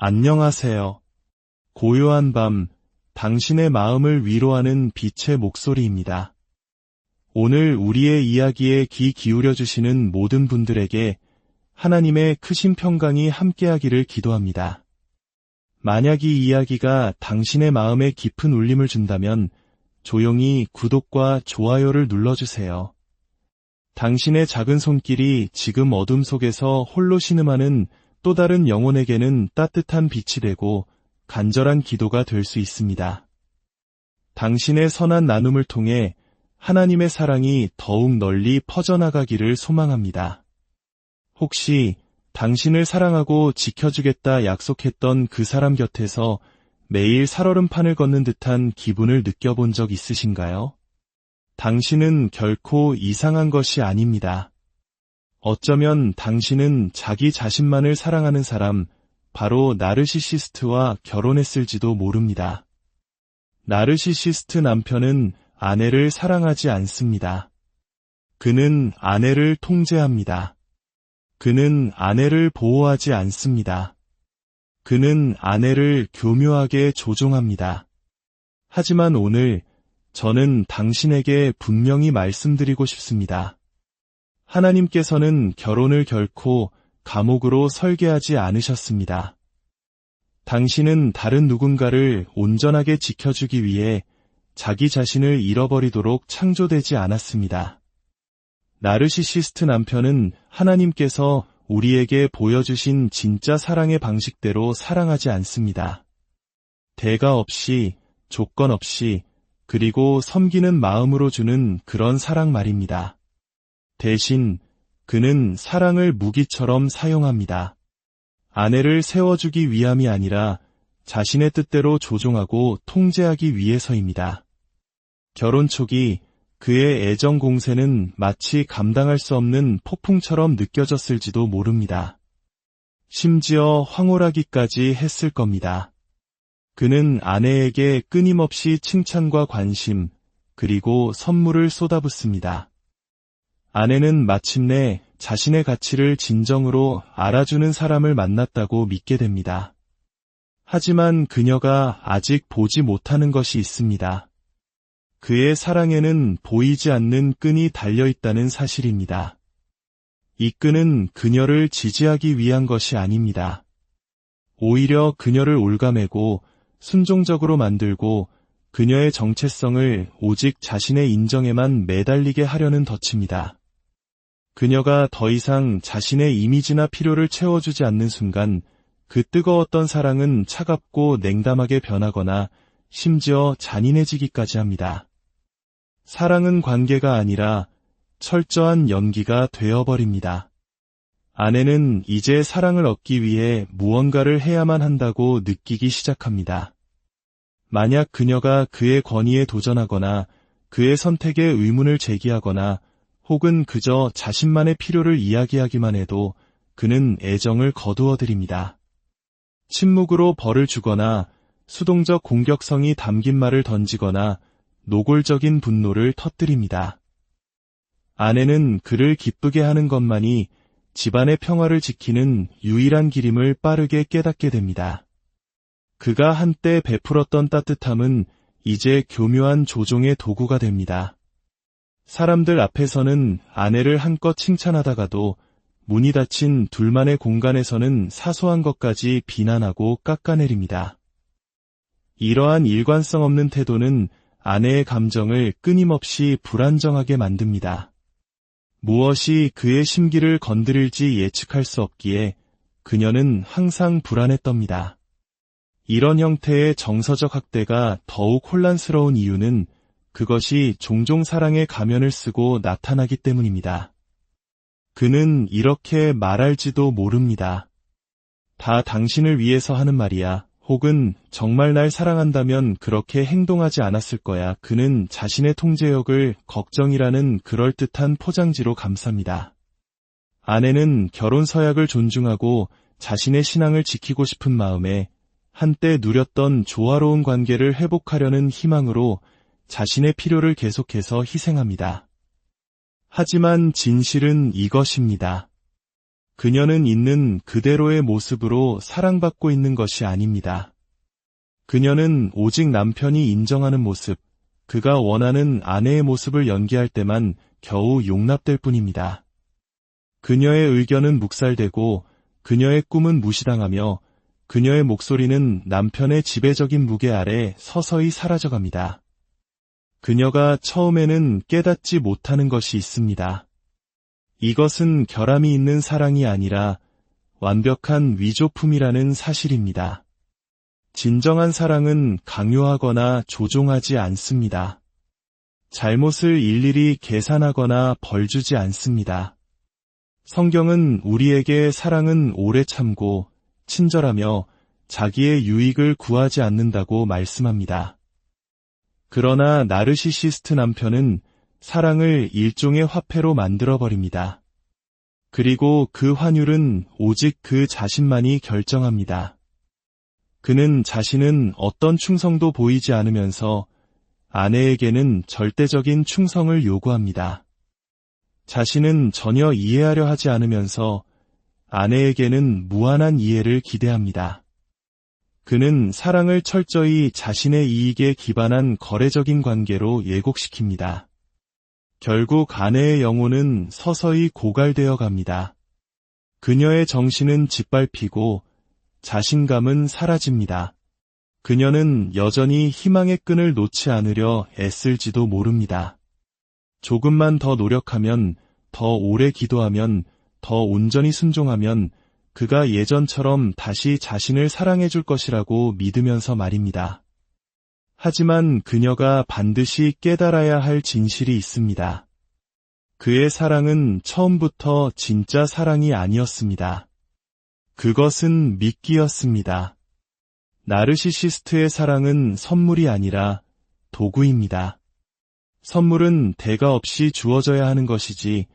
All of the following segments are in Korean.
안녕하세요. 고요한 밤, 당신의 마음을 위로하는 빛의 목소리입니다. 오늘 우리의 이야기에 귀 기울여 주시는 모든 분들에게 하나님의 크신 평강이 함께하기를 기도합니다. 만약 이 이야기가 당신의 마음에 깊은 울림을 준다면 조용히 구독과 좋아요를 눌러주세요. 당신의 작은 손길이 지금 어둠 속에서 홀로 신음하는 또 다른 영혼에게는 따뜻한 빛이 되고 간절한 기도가 될 수 있습니다. 당신의 선한 나눔을 통해 하나님의 사랑이 더욱 널리 퍼져나가기를 소망합니다. 혹시 당신을 사랑하고 지켜주겠다 약속했던 그 사람 곁에서 매일 살얼음판을 걷는 듯한 기분을 느껴본 적 있으신가요? 당신은 결코 이상한 것이 아닙니다. 어쩌면 당신은 자기 자신만을 사랑하는 사람, 바로 나르시시스트와 결혼했을지도 모릅니다. 나르시시스트 남편은 아내를 사랑하지 않습니다. 그는 아내를 통제합니다. 그는 아내를 보호하지 않습니다. 그는 아내를 교묘하게 조종합니다. 하지만 오늘 저는 당신에게 분명히 말씀드리고 싶습니다. 하나님께서는 결혼을 결코 감옥으로 설계하지 않으셨습니다. 당신은 다른 누군가를 온전하게 지켜주기 위해 자기 자신을 잃어버리도록 창조되지 않았습니다. 나르시시스트 남편은 하나님께서 우리에게 보여주신 진짜 사랑의 방식대로 사랑하지 않습니다. 대가 없이, 조건 없이, 그리고 섬기는 마음으로 주는 그런 사랑 말입니다. 대신 그는 사랑을 무기처럼 사용합니다. 아내를 세워주기 위함이 아니라 자신의 뜻대로 조종하고 통제하기 위해서입니다. 결혼 초기 그의 애정 공세는 마치 감당할 수 없는 폭풍처럼 느껴졌을지도 모릅니다. 심지어 황홀하기까지 했을 겁니다. 그는 아내에게 끊임없이 칭찬과 관심, 그리고 선물을 쏟아붓습니다. 아내는 마침내 자신의 가치를 진정으로 알아주는 사람을 만났다고 믿게 됩니다. 하지만 그녀가 아직 보지 못하는 것이 있습니다. 그의 사랑에는 보이지 않는 끈이 달려 있다는 사실입니다. 이 끈은 그녀를 지지하기 위한 것이 아닙니다. 오히려 그녀를 올가매고 순종적으로 만들고 그녀의 정체성을 오직 자신의 인정에만 매달리게 하려는 덫입니다. 그녀가 더 이상 자신의 이미지나 필요를 채워주지 않는 순간 그 뜨거웠던 사랑은 차갑고 냉담하게 변하거나 심지어 잔인해지기까지 합니다. 사랑은 관계가 아니라 철저한 연기가 되어버립니다. 아내는 이제 사랑을 얻기 위해 무언가를 해야만 한다고 느끼기 시작합니다. 만약 그녀가 그의 권위에 도전하거나 그의 선택에 의문을 제기하거나 혹은 그저 자신만의 필요를 이야기하기만 해도 그는 애정을 거두어 드립니다. 침묵으로 벌을 주거나 수동적 공격성이 담긴 말을 던지거나 노골적인 분노를 터뜨립니다. 아내는 그를 기쁘게 하는 것만이 집안의 평화를 지키는 유일한 길임을 빠르게 깨닫게 됩니다. 그가 한때 베풀었던 따뜻함은 이제 교묘한 조종의 도구가 됩니다. 사람들 앞에서는 아내를 한껏 칭찬하다가도 문이 닫힌 둘만의 공간에서는 사소한 것까지 비난하고 깎아내립니다. 이러한 일관성 없는 태도는 아내의 감정을 끊임없이 불안정하게 만듭니다. 무엇이 그의 심기를 건드릴지 예측할 수 없기에 그녀는 항상 불안했답니다. 이런 형태의 정서적 학대가 더욱 혼란스러운 이유는 그것이 종종 사랑의 가면을 쓰고 나타나기 때문입니다. 그는 이렇게 말할지도 모릅니다. 다 당신을 위해서 하는 말이야. 혹은 정말 날 사랑한다면 그렇게 행동하지 않았을 거야. 그는 자신의 통제력을 걱정이라는 그럴듯한 포장지로 감쌉니다. 아내는 결혼 서약을 존중하고 자신의 신앙을 지키고 싶은 마음에 한때 누렸던 조화로운 관계를 회복하려는 희망으로 자신의 필요를 계속해서 희생합니다. 하지만 진실은 이것입니다. 그녀는 있는 그대로의 모습으로 사랑받고 있는 것이 아닙니다. 그녀는 오직 남편이 인정하는 모습, 그가 원하는 아내의 모습을 연기할 때만 겨우 용납될 뿐입니다. 그녀의 의견은 묵살되고 그녀의 꿈은 무시당하며 그녀의 목소리는 남편의 지배적인 무게 아래 서서히 사라져갑니다. 그녀가 처음에는 깨닫지 못하는 것이 있습니다. 이것은 결함이 있는 사랑이 아니라 완벽한 위조품이라는 사실입니다. 진정한 사랑은 강요하거나 조종하지 않습니다. 잘못을 일일이 계산하거나 벌주지 않습니다. 성경은 우리에게 사랑은 오래 참고 친절하며 자기의 유익을 구하지 않는다고 말씀합니다. 그러나 나르시시스트 남편은 사랑을 일종의 화폐로 만들어버립니다. 그리고 그 환율은 오직 그 자신만이 결정합니다. 그는 자신은 어떤 충성도 보이지 않으면서 아내에게는 절대적인 충성을 요구합니다. 자신은 전혀 이해하려 하지 않으면서 아내에게는 무한한 이해를 기대합니다. 그는 사랑을 철저히 자신의 이익에 기반한 거래적인 관계로 예곡시킵니다. 결국 아내의 영혼은 서서히 고갈되어 갑니다. 그녀의 정신은 짓밟히고 자신감은 사라집니다. 그녀는 여전히 희망의 끈을 놓지 않으려 애쓸지도 모릅니다. 조금만 더 노력하면, 더 오래 기도하면, 더 온전히 순종하면 그가 예전처럼 다시 자신을 사랑해 줄 것이라고 믿으면서 말입니다. 하지만 그녀가 반드시 깨달아야 할 진실이 있습니다. 그의 사랑은 처음부터 진짜 사랑이 아니었습니다. 그것은 미끼였습니다. 나르시시스트의 사랑은 선물이 아니라 도구입니다. 선물은 대가 없이 주어져야 하는 것이지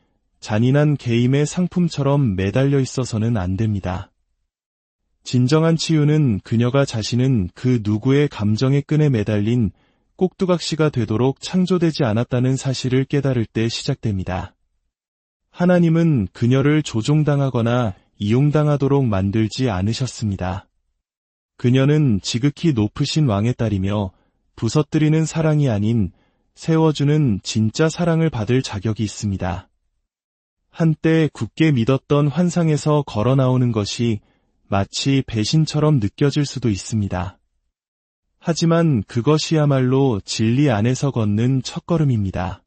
잔인한 개임의 상품처럼 매달려 있어서는 안 됩니다. 진정한 치유는 그녀가 자신은 그 누구의 감정의 끈에 매달린 꼭두각시가 되도록 창조되지 않았다는 사실을 깨달을 때 시작됩니다. 하나님은 그녀를 조종당하거나 이용당하도록 만들지 않으셨습니다. 그녀는 지극히 높으신 왕의 딸이며 부서뜨리는 사랑이 아닌 세워주는 진짜 사랑을 받을 자격이 있습니다. 한때 굳게 믿었던 환상에서 걸어 나오는 것이 마치 배신처럼 느껴질 수도 있습니다. 하지만 그것이야말로 진리 안에서 걷는 첫걸음입니다.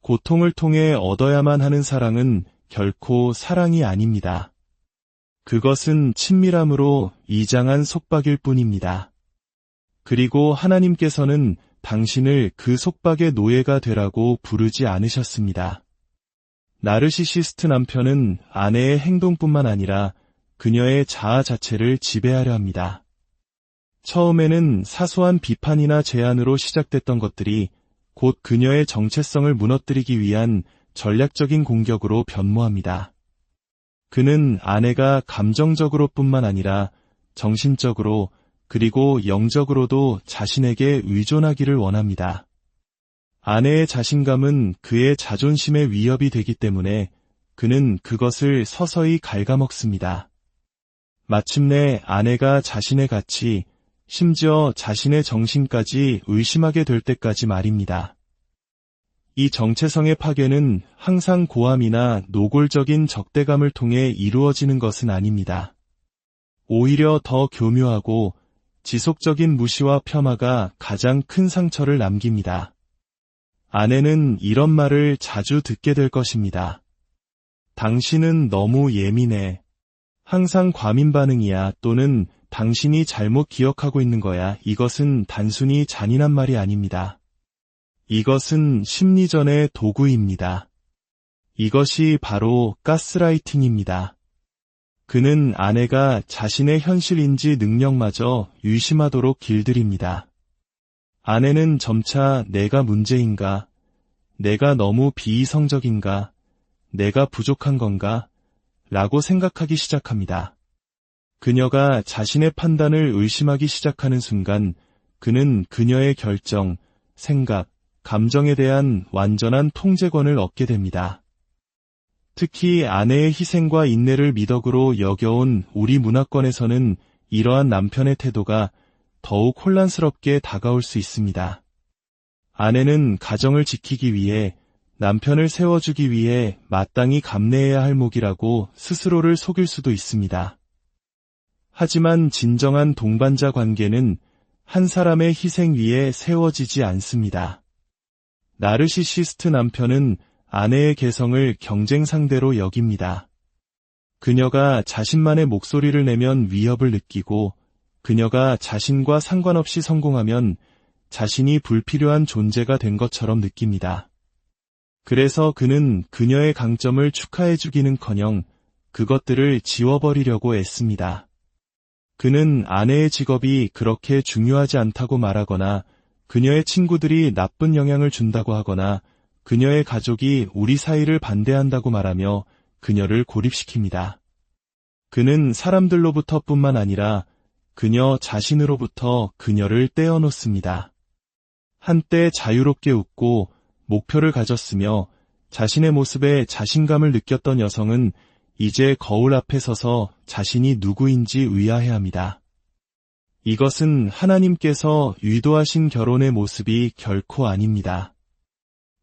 고통을 통해 얻어야만 하는 사랑은 결코 사랑이 아닙니다. 그것은 친밀함으로 이장한 속박일 뿐입니다. 그리고 하나님께서는 당신을 그 속박의 노예가 되라고 부르지 않으셨습니다. 나르시시스트 남편은 아내의 행동뿐만 아니라 그녀의 자아 자체를 지배하려 합니다. 처음에는 사소한 비판이나 제안으로 시작됐던 것들이 곧 그녀의 정체성을 무너뜨리기 위한 전략적인 공격으로 변모합니다. 그는 아내가 감정적으로 뿐만 아니라 정신적으로 그리고 영적으로도 자신에게 의존하기를 원합니다. 아내의 자신감은 그의 자존심의 위협이 되기 때문에 그는 그것을 서서히 갉아먹습니다. 마침내 아내가 자신의 가치, 심지어 자신의 정신까지 의심하게 될 때까지 말입니다. 이 정체성의 파괴는 항상 고함이나 노골적인 적대감을 통해 이루어지는 것은 아닙니다. 오히려 더 교묘하고 지속적인 무시와 폄하가 가장 큰 상처를 남깁니다. 아내는 이런 말을 자주 듣게 될 것입니다. 당신은 너무 예민해. 항상 과민 반응이야 또는 당신이 잘못 기억하고 있는 거야. 이것은 단순히 잔인한 말이 아닙니다. 이것은 심리전의 도구입니다. 이것이 바로 가스라이팅입니다. 그는 아내가 자신의 현실인지 능력마저 유심하도록 길들입니다. 아내는 점차 내가 문제인가, 내가 너무 비이성적인가, 내가 부족한 건가, 라고 생각하기 시작합니다. 그녀가 자신의 판단을 의심하기 시작하는 순간 그는 그녀의 결정, 생각, 감정에 대한 완전한 통제권을 얻게 됩니다. 특히 아내의 희생과 인내를 미덕으로 여겨온 우리 문화권에서는 이러한 남편의 태도가 더욱 혼란스럽게 다가올 수 있습니다. 아내는 가정을 지키기 위해 남편을 세워주기 위해 마땅히 감내해야 할 목이라고 스스로를 속일 수도 있습니다. 하지만 진정한 동반자 관계는 한 사람의 희생 위에 세워지지 않습니다. 나르시시스트 남편은 아내의 개성을 경쟁 상대로 여깁니다. 그녀가 자신만의 목소리를 내면 위협을 느끼고 그녀가 자신과 상관없이 성공하면 자신이 불필요한 존재가 된 것처럼 느낍니다. 그래서 그는 그녀의 강점을 축하해주기는커녕 그것들을 지워버리려고 애씁니다. 그는 아내의 직업이 그렇게 중요하지 않다고 말하거나 그녀의 친구들이 나쁜 영향을 준다고 하거나 그녀의 가족이 우리 사이를 반대한다고 말하며 그녀를 고립시킵니다. 그는 사람들로부터 뿐만 아니라 그녀 자신으로부터 그녀를 떼어놓습니다. 한때 자유롭게 웃고 목표를 가졌으며 자신의 모습에 자신감을 느꼈던 여성은 이제 거울 앞에 서서 자신이 누구인지 의아해합니다. 이것은 하나님께서 유도하신 결혼의 모습이 결코 아닙니다.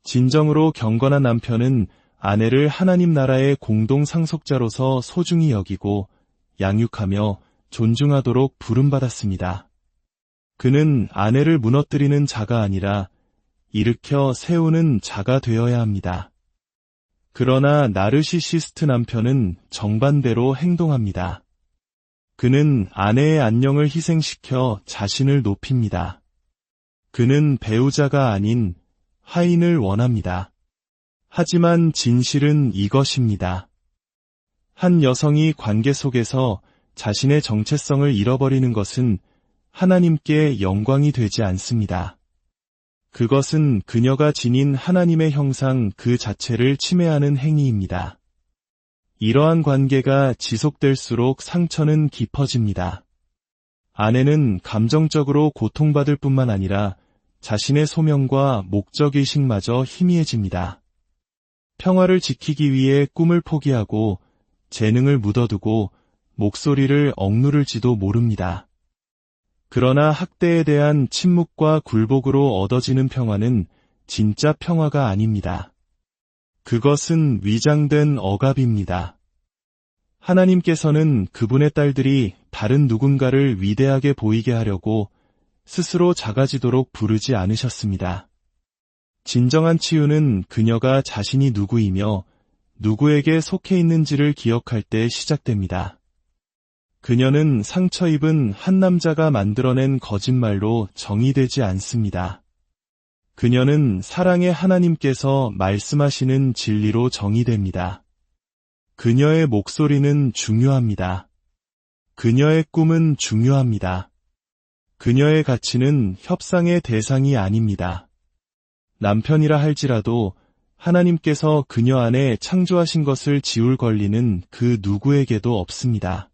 진정으로 경건한 남편은 아내를 하나님 나라의 공동 상속자로서 소중히 여기고 양육하며 존중하도록 부름받았습니다. 그는 아내를 무너뜨리는 자가 아니라 일으켜 세우는 자가 되어야 합니다. 그러나 나르시시스트 남편은 정반대로 행동합니다. 그는 아내의 안녕을 희생시켜 자신을 높입니다. 그는 배우자가 아닌 하인을 원합니다. 하지만 진실은 이것입니다. 한 여성이 관계 속에서 자신의 정체성을 잃어버리는 것은 하나님께 영광이 되지 않습니다. 그것은 그녀가 지닌 하나님의 형상 그 자체를 침해하는 행위입니다. 이러한 관계가 지속될수록 상처는 깊어집니다. 아내는 감정적으로 고통받을 뿐만 아니라 자신의 소명과 목적의식마저 희미해집니다. 평화를 지키기 위해 꿈을 포기하고 재능을 묻어두고 목소리를 억누를지도 모릅니다. 그러나 학대에 대한 침묵과 굴복으로 얻어지는 평화는 진짜 평화가 아닙니다. 그것은 위장된 억압입니다. 하나님께서는 그분의 딸들이 다른 누군가를 위대하게 보이게 하려고 스스로 작아지도록 부르지 않으셨습니다. 진정한 치유는 그녀가 자신이 누구이며 누구에게 속해 있는지를 기억할 때 시작됩니다. 그녀는 상처 입은 한 남자가 만들어낸 거짓말로 정의되지 않습니다. 그녀는 사랑의 하나님께서 말씀하시는 진리로 정의됩니다. 그녀의 목소리는 중요합니다. 그녀의 꿈은 중요합니다. 그녀의 가치는 협상의 대상이 아닙니다. 남편이라 할지라도 하나님께서 그녀 안에 창조하신 것을 지울 권리는 그 누구에게도 없습니다.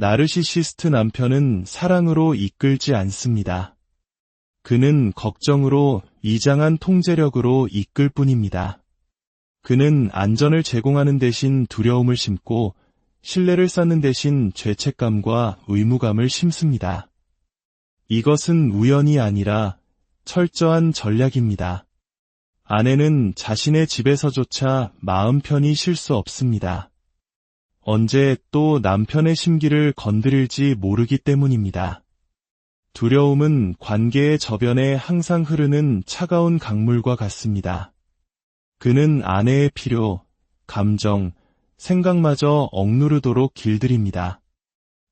나르시시스트 남편은 사랑으로 이끌지 않습니다. 그는 걱정으로 이장한 통제력으로 이끌 뿐입니다. 그는 안전을 제공하는 대신 두려움을 심고 신뢰를 쌓는 대신 죄책감과 의무감을 심습니다. 이것은 우연이 아니라 철저한 전략입니다. 아내는 자신의 집에서조차 마음 편히 쉴 수 없습니다. 언제 또 남편의 심기를 건드릴지 모르기 때문입니다. 두려움은 관계의 저변에 항상 흐르는 차가운 강물과 같습니다. 그는 아내의 필요, 감정, 생각마저 억누르도록 길들입니다.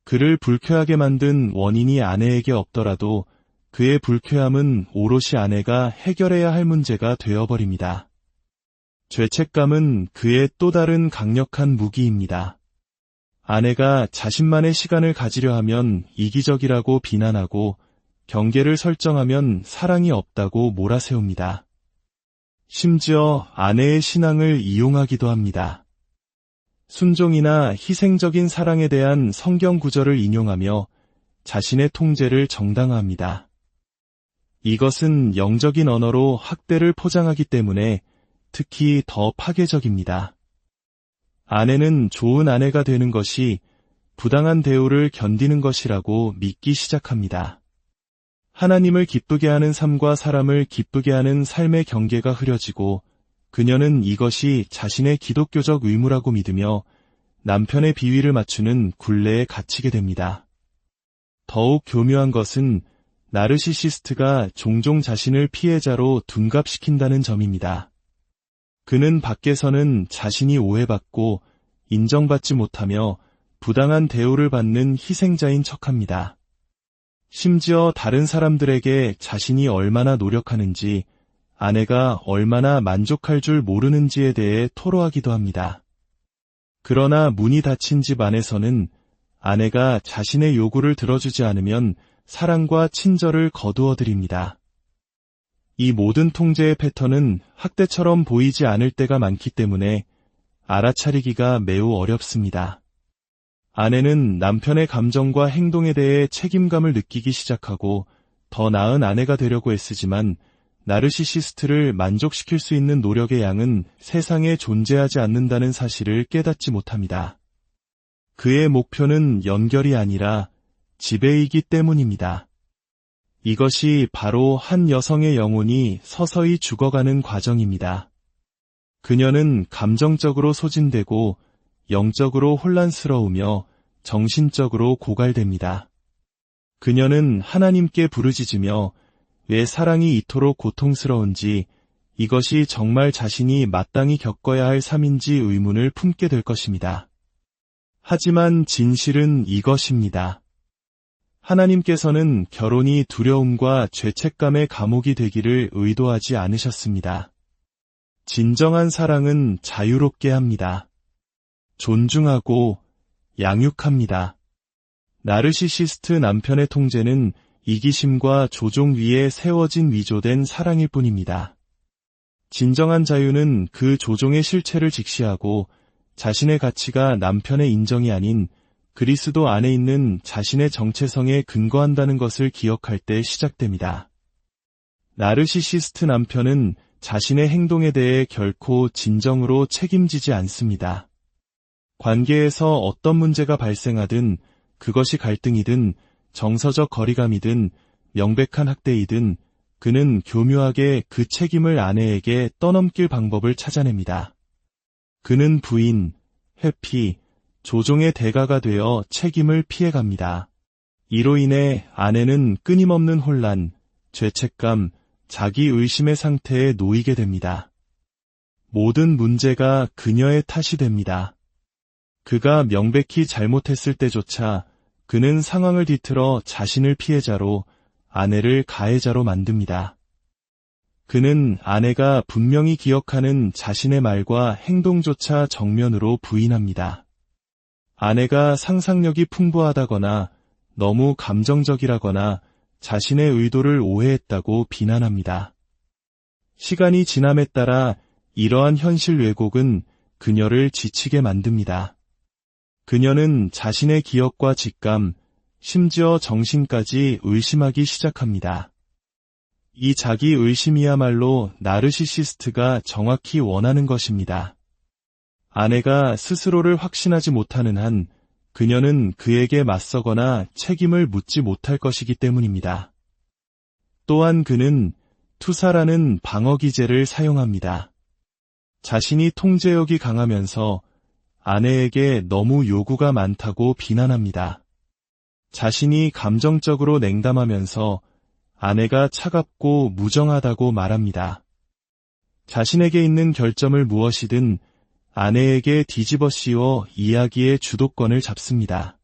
그를 불쾌하게 만든 원인이 아내에게 없더라도 그의 불쾌함은 오롯이 아내가 해결해야 할 문제가 되어버립니다. 죄책감은 그의 또 다른 강력한 무기입니다. 아내가 자신만의 시간을 가지려 하면 이기적이라고 비난하고 경계를 설정하면 사랑이 없다고 몰아세웁니다. 심지어 아내의 신앙을 이용하기도 합니다. 순종이나 희생적인 사랑에 대한 성경 구절을 인용하며 자신의 통제를 정당화합니다. 이것은 영적인 언어로 학대를 포장하기 때문에 특히 더 파괴적입니다. 아내는 좋은 아내가 되는 것이 부당한 대우를 견디는 것이라고 믿기 시작합니다. 하나님을 기쁘게 하는 삶과 사람을 기쁘게 하는 삶의 경계가 흐려지고 그녀는 이것이 자신의 기독교적 의무라고 믿으며 남편의 비위를 맞추는 굴레에 갇히게 됩니다. 더욱 교묘한 것은 나르시시스트가 종종 자신을 피해자로 둔갑시킨다는 점입니다. 그는 밖에서는 자신이 오해받고 인정받지 못하며 부당한 대우를 받는 희생자인 척합니다. 심지어 다른 사람들에게 자신이 얼마나 노력하는지 아내가 얼마나 만족할 줄 모르는지에 대해 토로하기도 합니다. 그러나 문이 닫힌 집 안에서는 아내가 자신의 요구를 들어주지 않으면 사랑과 친절을 거두어 드립니다. 이 모든 통제의 패턴은 학대처럼 보이지 않을 때가 많기 때문에 알아차리기가 매우 어렵습니다. 아내는 남편의 감정과 행동에 대해 책임감을 느끼기 시작하고 더 나은 아내가 되려고 애쓰지만 나르시시스트를 만족시킬 수 있는 노력의 양은 세상에 존재하지 않는다는 사실을 깨닫지 못합니다. 그의 목표는 연결이 아니라 지배이기 때문입니다. 이것이 바로 한 여성의 영혼이 서서히 죽어가는 과정입니다. 그녀는 감정적으로 소진되고 영적으로 혼란스러우며 정신적으로 고갈됩니다. 그녀는 하나님께 부르짖으며 왜 사랑이 이토록 고통스러운지 이것이 정말 자신이 마땅히 겪어야 할 삶인지 의문을 품게 될 것입니다. 하지만 진실은 이것입니다. 하나님께서는 결혼이 두려움과 죄책감의 감옥이 되기를 의도하지 않으셨습니다. 진정한 사랑은 자유롭게 합니다. 존중하고 양육합니다. 나르시시스트 남편의 통제는 이기심과 조종 위에 세워진 위조된 사랑일 뿐입니다. 진정한 자유는 그 조종의 실체를 직시하고 자신의 가치가 남편의 인정이 아닌 그리스도 안에 있는 자신의 정체성에 근거한다는 것을 기억할 때 시작됩니다. 나르시시스트 남편은 자신의 행동에 대해 결코 진정으로 책임지지 않습니다. 관계에서 어떤 문제가 발생하든 그것이 갈등이든 정서적 거리감이든 명백한 학대이든 그는 교묘하게 그 책임을 아내에게 떠넘길 방법을 찾아냅니다. 그는 부인, 회피, 조종의 대가가 되어 책임을 피해갑니다. 이로 인해 아내는 끊임없는 혼란, 죄책감, 자기 의심의 상태에 놓이게 됩니다. 모든 문제가 그녀의 탓이 됩니다. 그가 명백히 잘못했을 때조차 그는 상황을 뒤틀어 자신을 피해자로 아내를 가해자로 만듭니다. 그는 아내가 분명히 기억하는 자신의 말과 행동조차 정면으로 부인합니다. 아내가 상상력이 풍부하다거나 너무 감정적이라거나 자신의 의도를 오해했다고 비난합니다. 시간이 지남에 따라 이러한 현실 왜곡은 그녀를 지치게 만듭니다. 그녀는 자신의 기억과 직감, 심지어 정신까지 의심하기 시작합니다. 이 자기 의심이야말로 나르시시스트가 정확히 원하는 것입니다. 아내가 스스로를 확신하지 못하는 한 그녀는 그에게 맞서거나 책임을 묻지 못할 것이기 때문입니다. 또한 그는 투사라는 방어 기제를 사용합니다. 자신이 통제력이 강하면서 아내에게 너무 요구가 많다고 비난합니다. 자신이 감정적으로 냉담하면서 아내가 차갑고 무정하다고 말합니다. 자신에게 있는 결점을 무엇이든 아내에게 뒤집어 씌워 이야기의 주도권을 잡습니다.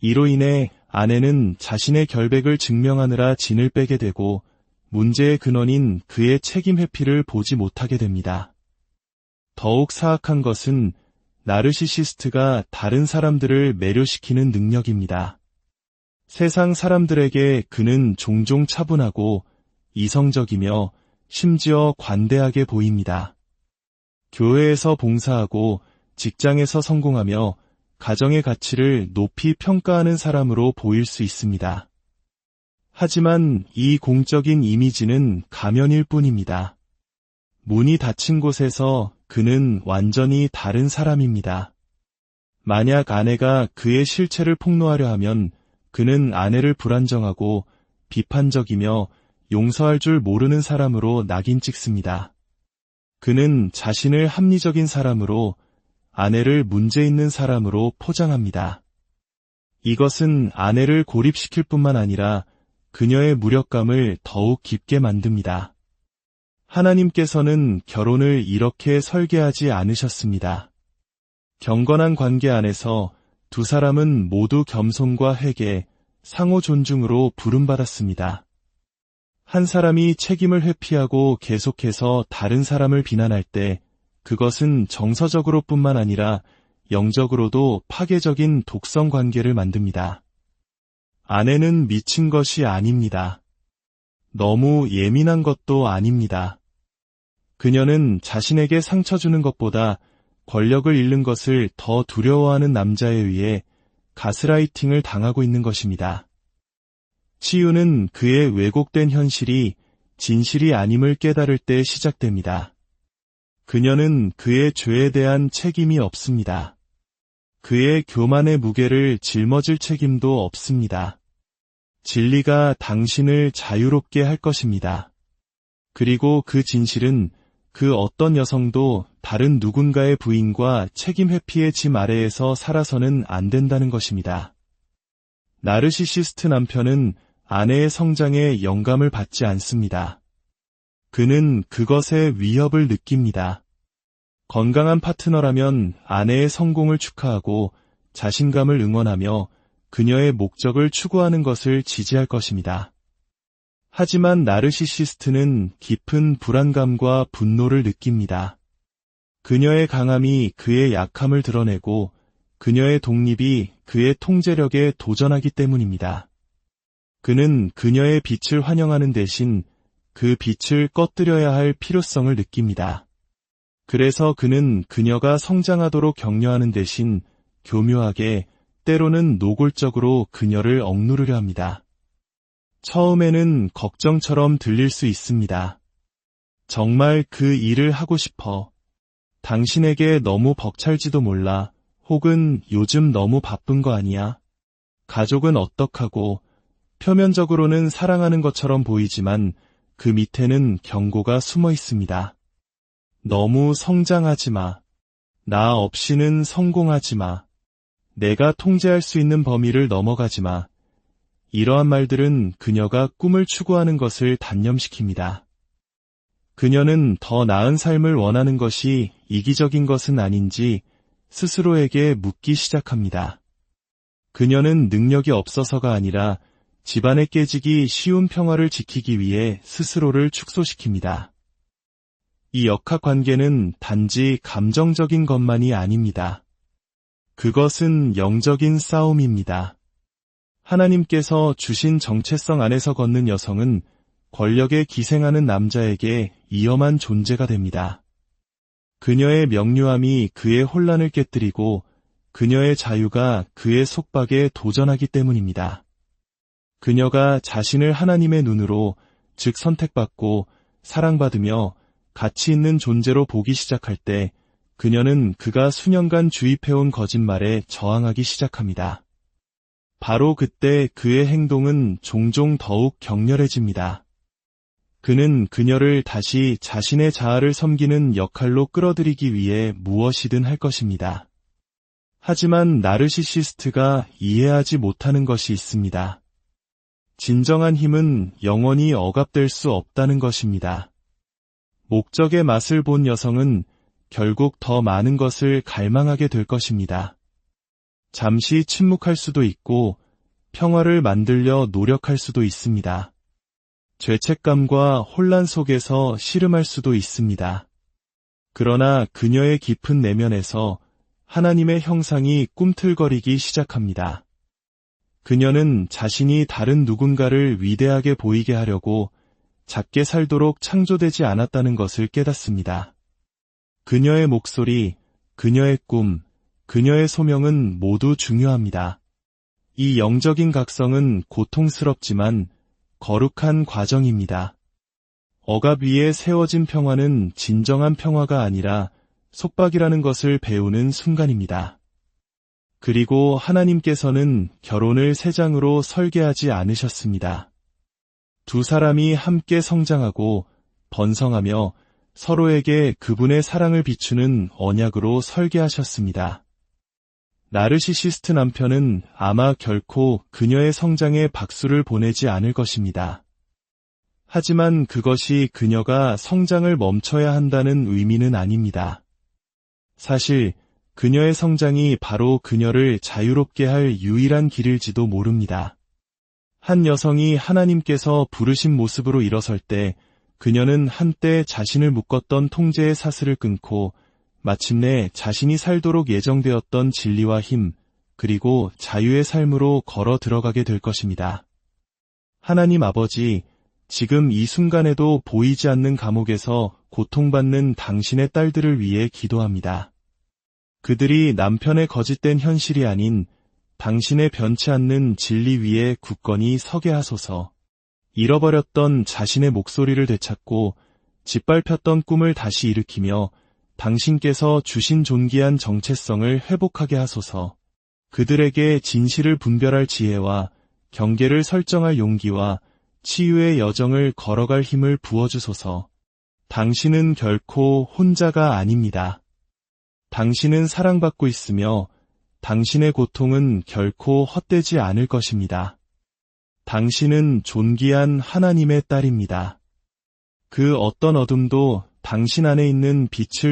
이로 인해 아내는 자신의 결백을 증명하느라 진을 빼게 되고 문제의 근원인 그의 책임 회피를 보지 못하게 됩니다. 더욱 사악한 것은 나르시시스트가 다른 사람들을 매료시키는 능력입니다. 세상 사람들에게 그는 종종 차분하고 이성적이며 심지어 관대하게 보입니다. 교회에서 봉사하고 직장에서 성공하며 가정의 가치를 높이 평가하는 사람으로 보일 수 있습니다. 하지만 이 공적인 이미지는 가면일 뿐입니다. 문이 닫힌 곳에서 그는 완전히 다른 사람입니다. 만약 아내가 그의 실체를 폭로하려 하면 그는 아내를 불안정하고 비판적이며 용서할 줄 모르는 사람으로 낙인 찍습니다. 그는 자신을 합리적인 사람으로 아내를 문제 있는 사람으로 포장합니다. 이것은 아내를 고립시킬 뿐만 아니라 그녀의 무력감을 더욱 깊게 만듭니다. 하나님께서는 결혼을 이렇게 설계하지 않으셨습니다. 경건한 관계 안에서 두 사람은 모두 겸손과 회개, 상호 존중으로 부름받았습니다. 한 사람이 책임을 회피하고 계속해서 다른 사람을 비난할 때 그것은 정서적으로 뿐만 아니라 영적으로도 파괴적인 독성 관계를 만듭니다. 아내는 미친 것이 아닙니다. 너무 예민한 것도 아닙니다. 그녀는 자신에게 상처 주는 것보다 권력을 잃는 것을 더 두려워하는 남자에 의해 가스라이팅을 당하고 있는 것입니다. 치유는 그의 왜곡된 현실이 진실이 아님을 깨달을 때 시작됩니다. 그녀는 그의 죄에 대한 책임이 없습니다. 그의 교만의 무게를 짊어질 책임도 없습니다. 진리가 당신을 자유롭게 할 것입니다. 그리고 그 진실은 그 어떤 여성도 다른 누군가의 부인과 책임 회피의 짐 아래에서 살아서는 안 된다는 것입니다. 나르시시스트 남편은 아내의 성장에 영감을 받지 않습니다. 그는 그것의 위협을 느낍니다. 건강한 파트너라면 아내의 성공을 축하하고 자신감을 응원하며 그녀의 목적을 추구하는 것을 지지할 것입니다. 하지만 나르시시스트는 깊은 불안감과 분노를 느낍니다. 그녀의 강함이 그의 약함을 드러내고 그녀의 독립이 그의 통제력에 도전하기 때문입니다. 그는 그녀의 빛을 환영하는 대신 그 빛을 꺼뜨려야 할 필요성을 느낍니다. 그래서 그는 그녀가 성장하도록 격려하는 대신 교묘하게 때로는 노골적으로 그녀를 억누르려 합니다. 처음에는 걱정처럼 들릴 수 있습니다. 정말 그 일을 하고 싶어. 당신에게 너무 벅찰지도 몰라. 혹은 요즘 너무 바쁜 거 아니야? 가족은 어떡하고, 표면적으로는 사랑하는 것처럼 보이지만 그 밑에는 경고가 숨어 있습니다. 너무 성장하지 마. 나 없이는 성공하지 마. 내가 통제할 수 있는 범위를 넘어가지 마. 이러한 말들은 그녀가 꿈을 추구하는 것을 단념시킵니다. 그녀는 더 나은 삶을 원하는 것이 이기적인 것은 아닌지 스스로에게 묻기 시작합니다. 그녀는 능력이 없어서가 아니라 집안에 깨지기 쉬운 평화를 지키기 위해 스스로를 축소시킵니다. 이 역학 관계는 단지 감정적인 것만이 아닙니다. 그것은 영적인 싸움입니다. 하나님께서 주신 정체성 안에서 걷는 여성은 권력에 기생하는 남자에게 위험한 존재가 됩니다. 그녀의 명료함이 그의 혼란을 깨뜨리고 그녀의 자유가 그의 속박에 도전하기 때문입니다. 그녀가 자신을 하나님의 눈으로 즉 선택받고 사랑받으며 가치 있는 존재로 보기 시작할 때 그녀는 그가 수년간 주입해온 거짓말에 저항하기 시작합니다. 바로 그때 그의 행동은 종종 더욱 격렬해집니다. 그는 그녀를 다시 자신의 자아를 섬기는 역할로 끌어들이기 위해 무엇이든 할 것입니다. 하지만 나르시시스트가 이해하지 못하는 것이 있습니다. 진정한 힘은 영원히 억압될 수 없다는 것입니다. 목적의 맛을 본 여성은 결국 더 많은 것을 갈망하게 될 것입니다. 잠시 침묵할 수도 있고 평화를 만들려 노력할 수도 있습니다. 죄책감과 혼란 속에서 씨름할 수도 있습니다. 그러나 그녀의 깊은 내면에서 하나님의 형상이 꿈틀거리기 시작합니다. 그녀는 자신이 다른 누군가를 위대하게 보이게 하려고 작게 살도록 창조되지 않았다는 것을 깨닫습니다. 그녀의 목소리, 그녀의 꿈, 그녀의 소명은 모두 중요합니다. 이 영적인 각성은 고통스럽지만 거룩한 과정입니다. 억압 위에 세워진 평화는 진정한 평화가 아니라 속박이라는 것을 배우는 순간입니다. 그리고 하나님께서는 결혼을 세 장으로 설계하지 않으셨습니다. 두 사람이 함께 성장하고 번성하며 서로에게 그분의 사랑을 비추는 언약으로 설계하셨습니다. 나르시시스트 남편은 아마 결코 그녀의 성장에 박수를 보내지 않을 것입니다. 하지만 그것이 그녀가 성장을 멈춰야 한다는 의미는 아닙니다. 사실 그녀의 성장이 바로 그녀를 자유롭게 할 유일한 길일지도 모릅니다. 한 여성이 하나님께서 부르신 모습으로 일어설 때 그녀는 한때 자신을 묶었던 통제의 사슬을 끊고 마침내 자신이 살도록 예정되었던 진리와 힘, 그리고 자유의 삶으로 걸어 들어가게 될 것입니다. 하나님 아버지, 지금 이 순간에도 보이지 않는 감옥에서 고통받는 당신의 딸들을 위해 기도합니다. 그들이 남편의 거짓된 현실이 아닌 당신의 변치 않는 진리 위에 굳건히 서게 하소서. 잃어버렸던 자신의 목소리를 되찾고 짓밟혔던 꿈을 다시 일으키며 당신께서 주신 존귀한 정체성을 회복하게 하소서. 그들에게 진실을 분별할 지혜와 경계를 설정할 용기와 치유의 여정을 걸어갈 힘을 부어주소서. 당신은 결코 혼자가 아닙니다. 당신은 사랑받고 있으며 당신의 고통은 결코 헛되지 않을 것입니다. 당신은 존귀한 하나님의 딸입니다. 그 어떤 어둠도 당신 안에 있는 빛을